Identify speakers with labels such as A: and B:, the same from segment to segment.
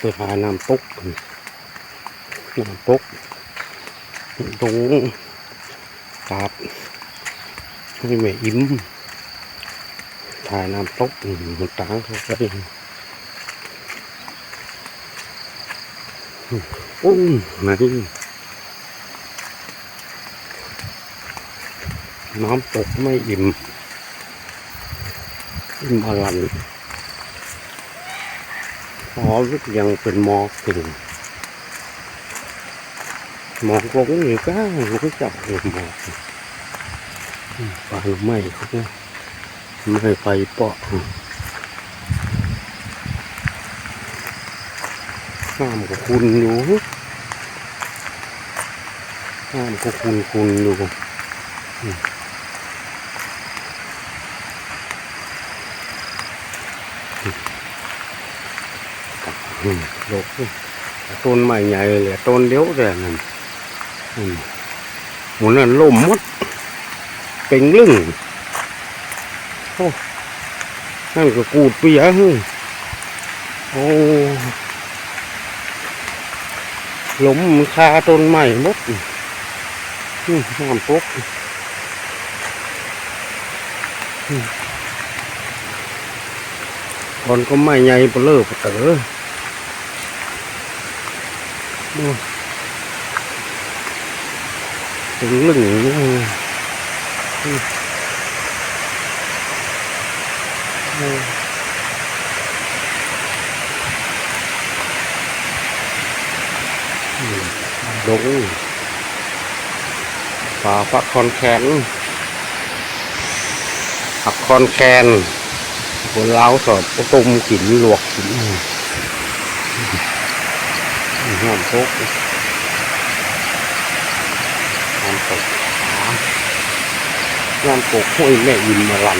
A: ไปหาน้ำตกน้ำตกตรงกาบให้แม่อิ่มถ่ายน้ำตกอืมมันต่างเขาไปอุ้มไหนน้ำตกไม่อิ่มอิ่มอลัน หอมยังเป็นหมอกอยู่หมอกลงอยู่ก้างก็จับอยู่หมอกอืมปลาไม่เขาก็ไม่ไปเปาะน้ำก็คุณอยู่น้ำก็คุณคุณอยู่ อืมอืมโลกต้นไม้ใหญ่เลยต้นเดียวแต่นั่นหมุนนั่นล่มมด เป็นลึ่งโอ้นั่นก็กูดเปียเฮ้ยโอ้หล้มคาต้นไม้มดน้ำตกอืมก่อนก็ไม่ใหญ่เปลือกเต๋อ โอ้เป็นลึ่งอยู่อืมโอ้อืมดงป่าฟัก คอนแคนผักคอนแคนคนเล้าว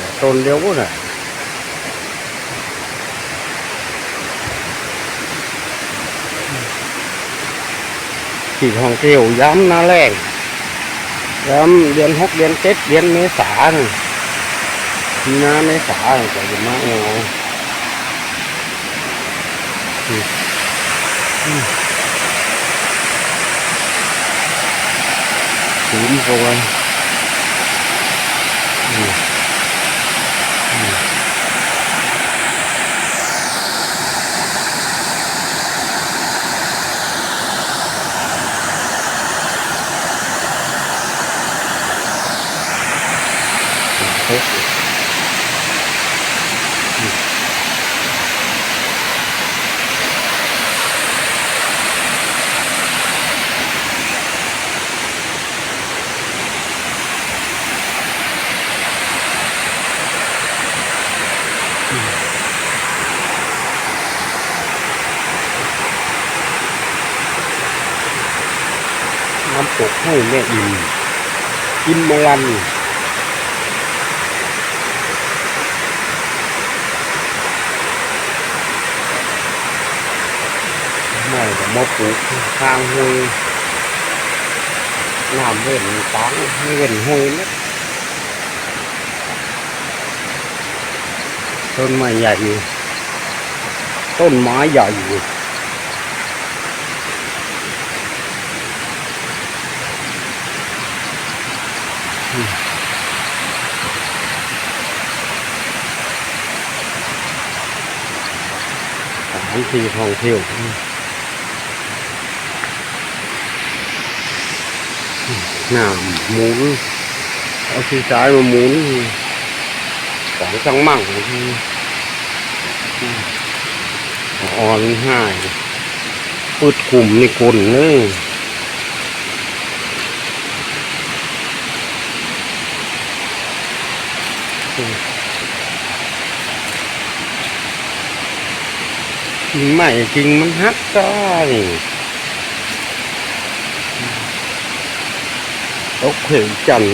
A: สอดก็ แม่ยินมาลันอืมต้นไม้ใหญ่อยู่ต้นเดียวเที่ยวย้ำหน้าแรงย้ำเดือนหกเดือนเจ็ดเดือนเมษาน่ะมีนาเมษาน่ะก็จะมาเอาสูงกว่า เฮ้ยอืมน้ำตกให้แม่อิ่มอิ่มมลัน ไม่ก็มาปลูกข้างห้วยน้ำเว้นตางไม่เว้น ห้วยนะต้นไม้ใหญ่อยู่ต้นไม้ใหญ่อยู่อืมสถาหมุนเอาที่ซ้ายมาหมุนของจังมั่งอ่อนห้ายปืดกลุ่มนี่คนเลยไม่จริงมันฮักได้ ตกเหวจันทร์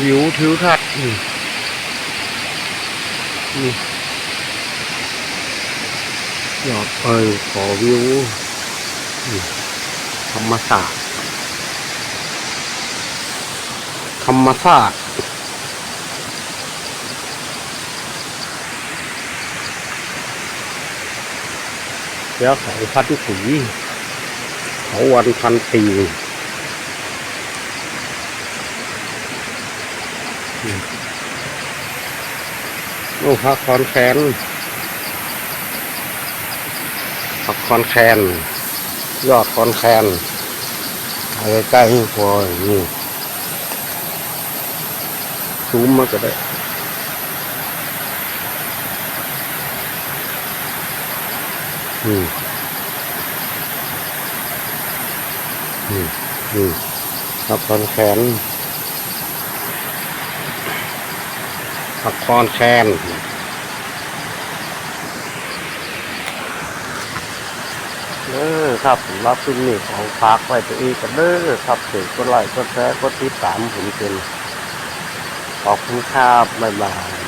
A: วิวทิวทัศน์นี่นี่ยอดเอ้ยขอวิวธรรมศาสตร์ธรรมศาสตร์ แล้วเขาพันสีเขาวันพันปีโอ้พักคอนแคนพักคอนแคนยอดคอนแคนเอาใกล้ๆพออย่างนี่ซูมมาก็ได้ อืมอืมอืมพักคอนแคนพักคอนแคนเด้อครับผมรับขึ้นนี่ของพักไว้ตัวอีกันเด้อครับเสกก็ไลค์ก็แชร์ก็ติดตามผมเป็นขอบคุณครับบ๊ายบาย